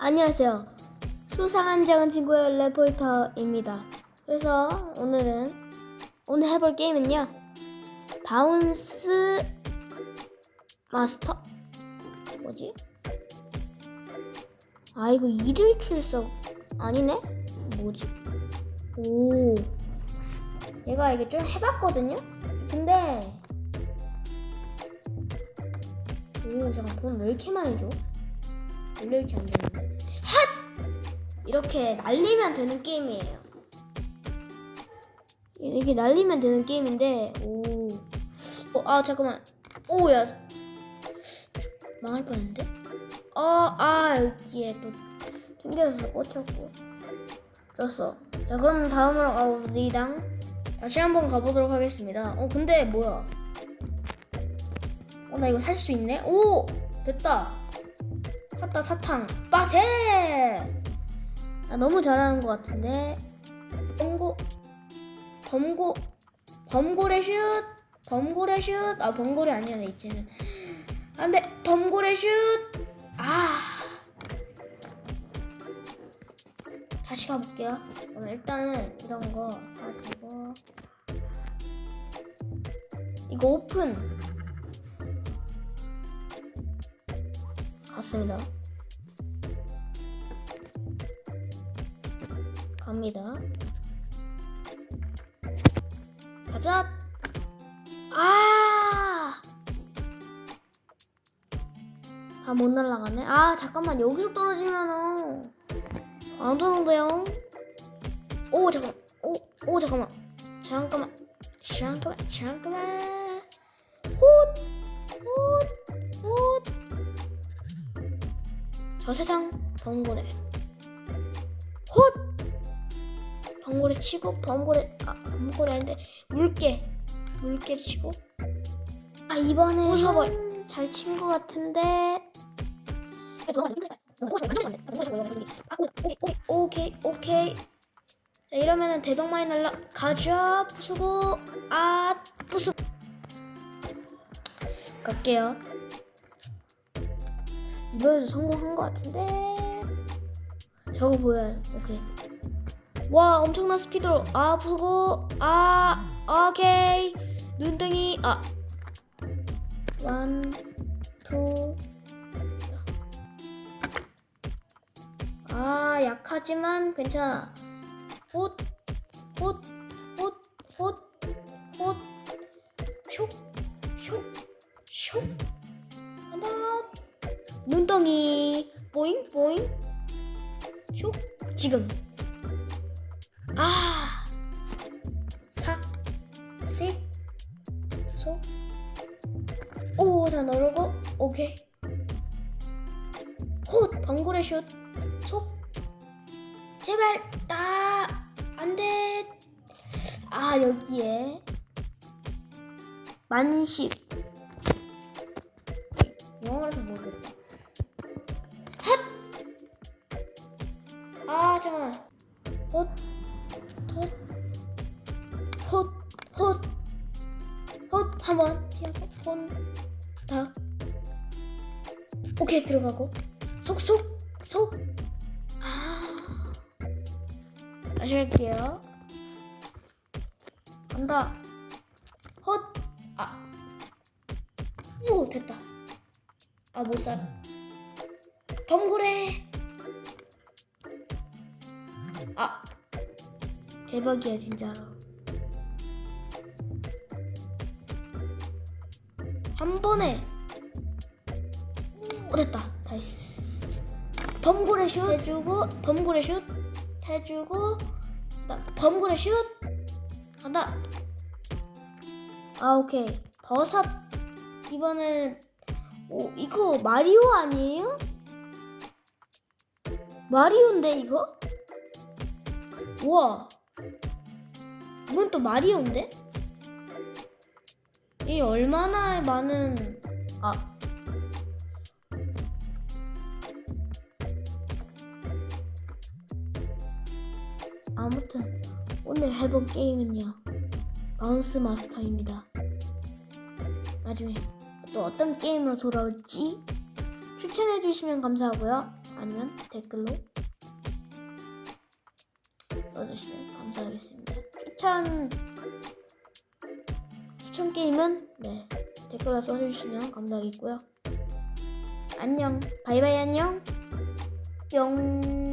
안녕하세요. 수상한 작은 친구의 레포터입니다. 그래서 오늘은 오늘 해볼 게임은요. 바운스 마스터 뭐지? 아 이거 일일 출석 아니네? 뭐지? 오 얘가 이게 좀 해봤거든요. 근데 오 잠깐 돈 왜 이렇게 많이 줘? 이렇게 안 되는데? 핫! 이렇게 날리면 되는 게임이에요. 이렇게 날리면 되는 게임인데 오. 어, 아 잠깐만. 오야. 망할 뻔했는데? 어아 여기에 또 튕겨져서 꽂혔고. 졌어. 자 그럼 다음으로 가봅시다 다시 한번 가보도록 하겠습니다. 어 근데 뭐야? 어 나 이거 살 수 있네? 오! 됐다 샀다 사탕. 빠세! 나 너무 잘하는 것 같은데. 범고 범고 범고래 슛! 범고래 슛아 범고래 아니야 내 이제는. 안돼 범고래 슛아! 다시 가볼게요. 그럼 일단은 이런 거 사주고. 이거 오픈 갔습니다. 갑니다. 가자. 아! 아, 못 날아가네. 아, 잠깐만. 여기서 떨어지면은 안 되는데요. 오, 잠깐. 오, 오, 잠깐만. 잠깐만. 잠깐만. 잠깐만. 훗! 저 세상 범고래 헛! 범고래 치고 범고래 아 범고래 아닌데 물개 물개 치고? 아 이번에 부숴버려. 잘친 것 같은데. 오케이 오케이 자 이러면은 대박 많이 날라. 가자 부수고. 아 부수. 갈게요 이번에도 성공한 것 같은데. 저거 보여요 오케이. 와 엄청난 스피드로. 아 부수고. 아 오케이. 눈등이 아. 원, 투. 아 약하지만 괜찮아. 훗, 훗, 훗, 훗, 눈덩이 보잉 보잉? 슉 지금. 아. 삭, 색, 소, 오, 자 누르고 오케이. 헛 방구레 슛, 속 제발 나 안돼. 아 여기에. 만십. 영어라서 모르겠다 헛 한번 폰, 닭 오케이 들어가고 속, 속, 속. 아 다시 할게요. 간다. 헛, 아, 오 됐다. 아 못 살아. 범고래. 아 대박이야 진짜로 한 번에. 오 됐다. 다이스. 범고래 슛. 해주고 범고래 슛. 해주고 범고래 슛. 간다. 아 오케이. 버섯. 이번엔 오 이거 마리오 아니에요? 마리오인데 이거? 우와. 이건 또 마리오인데? 이 얼마나 많은 아 아무튼 오늘 해본 게임은요 바운스 마스터입니다 나중에 또 어떤 게임으로 돌아올지 추천해 주시면 감사하고요. 아니면 댓글로 써주시면 감사하겠습니다. 추천 추천 게임은 네 댓글로 써주시면 감사하겠고요. 안녕. 바이바이 안녕. 뿅